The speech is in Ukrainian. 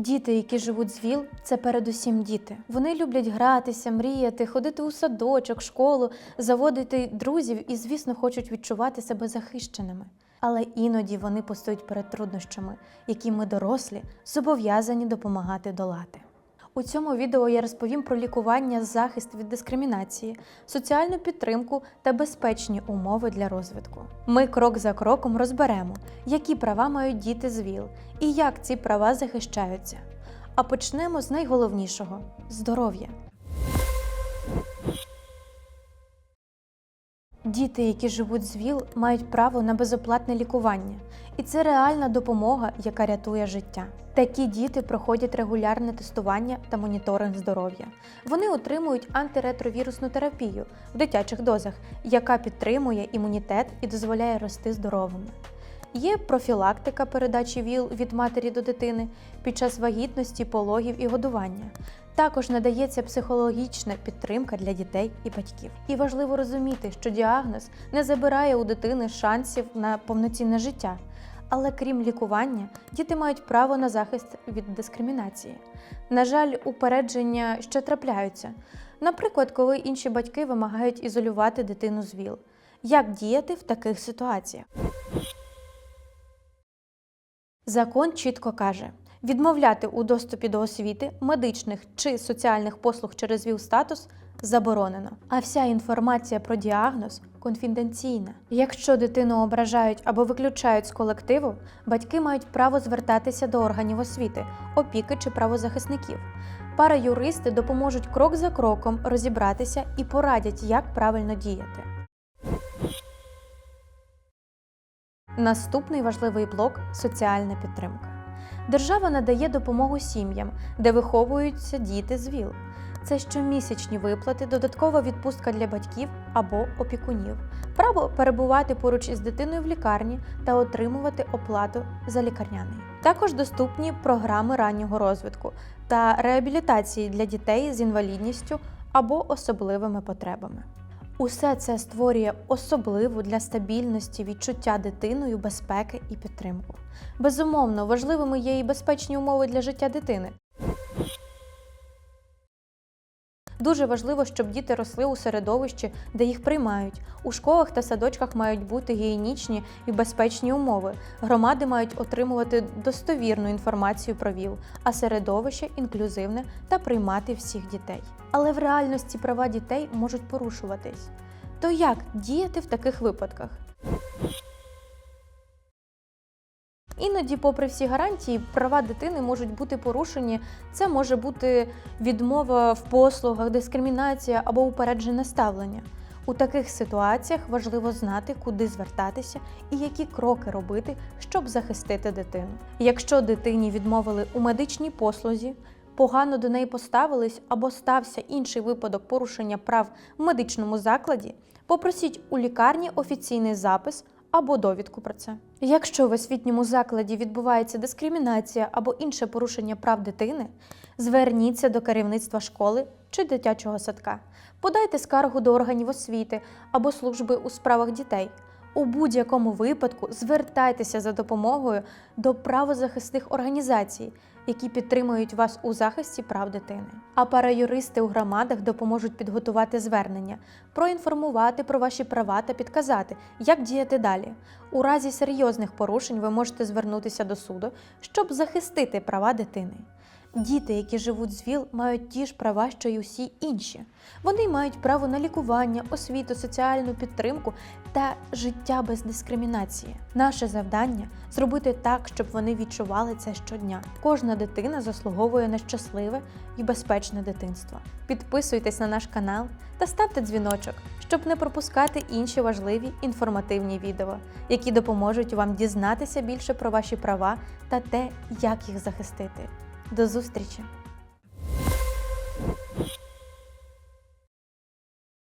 Діти, які живуть з ВІЛ, це передусім діти. Вони люблять гратися, мріяти, ходити у садочок, школу, заводити друзів і, звісно, хочуть відчувати себе захищеними. Але іноді вони постають перед труднощами, які ми, дорослі, зобов'язані допомагати долати. У цьому відео я розповім про лікування, захист від дискримінації, соціальну підтримку та безпечні умови для розвитку. Ми крок за кроком розберемо, які права мають діти з ВІЛ і як ці права захищаються. А почнемо з найголовнішого здоров'я. Діти, які живуть з ВІЛ, мають право на безоплатне лікування, і це реальна допомога, яка рятує життя. Такі діти проходять регулярне тестування та моніторинг здоров'я. Вони отримують антиретровірусну терапію в дитячих дозах, яка підтримує імунітет і дозволяє рости здоровими. Є профілактика передачі ВІЛ від матері до дитини під час вагітності, пологів і годування. Також надається психологічна підтримка для дітей і батьків. І важливо розуміти, що діагноз не забирає у дитини шансів на повноцінне життя. Але крім лікування, діти мають право на захист від дискримінації. На жаль, упередження ще трапляються. Наприклад, коли інші батьки вимагають ізолювати дитину з ВІЛ. Як діяти в таких ситуаціях? Закон чітко каже: відмовляти у доступі до освіти, медичних чи соціальних послуг через ВІЛ статус заборонено. А вся інформація про діагноз конфіденційна. Якщо дитину ображають або виключають з колективу, батьки мають право звертатися до органів освіти, опіки чи правозахисників. Параюристи допоможуть крок за кроком розібратися і порадять, як правильно діяти. Наступний важливий блок соціальна підтримка. Держава надає допомогу сім'ям, де виховуються діти з ВІЛ. Це щомісячні виплати, додаткова відпустка для батьків або опікунів, право перебувати поруч із дитиною в лікарні та отримувати оплату за лікарняний. Також доступні програми раннього розвитку та реабілітації для дітей з інвалідністю або особливими потребами. Усе це створює особливу для стабільності відчуття дитиною безпеки і підтримку. Безумовно, важливими є і безпечні умови для життя дитини. Дуже важливо, щоб діти росли у середовищі, де їх приймають. У школах та садочках мають бути гігієнічні і безпечні умови. Громади мають отримувати достовірну інформацію про ВІЛ, а середовище інклюзивне та приймати всіх дітей. Але в реальності права дітей можуть порушуватись. То як діяти в таких випадках? Іноді, попри всі гарантії, права дитини можуть бути порушені. Це може бути відмова в послугах, дискримінація або упереджене ставлення. У таких ситуаціях важливо знати, куди звертатися і які кроки робити, щоб захистити дитину. Якщо дитині відмовили у медичній послузі, погано до неї поставились або стався інший випадок порушення прав в медичному закладі, попросіть у лікарні офіційний запис або довідку про це. Якщо в освітньому закладі відбувається дискримінація або інше порушення прав дитини, зверніться до керівництва школи чи дитячого садка, подайте скаргу до органів освіти або служби у справах дітей. У будь-якому випадку звертайтеся за допомогою до правозахисних організацій, які підтримують вас у захисті прав дитини. А параюристи у громадах допоможуть підготувати звернення, проінформувати про ваші права та підказати, як діяти далі. У разі серйозних порушень ви можете звернутися до суду, щоб захистити права дитини. Діти, які живуть з ВІЛ, мають ті ж права, що й усі інші. Вони мають право на лікування, освіту, соціальну підтримку та життя без дискримінації. Наше завдання зробити так, щоб вони відчували це щодня. Кожна дитина заслуговує на щасливе і безпечне дитинство. Підписуйтесь на наш канал та ставте дзвіночок, щоб не пропускати інші важливі інформативні відео, які допоможуть вам дізнатися більше про ваші права та те, як їх захистити. До зустрічі!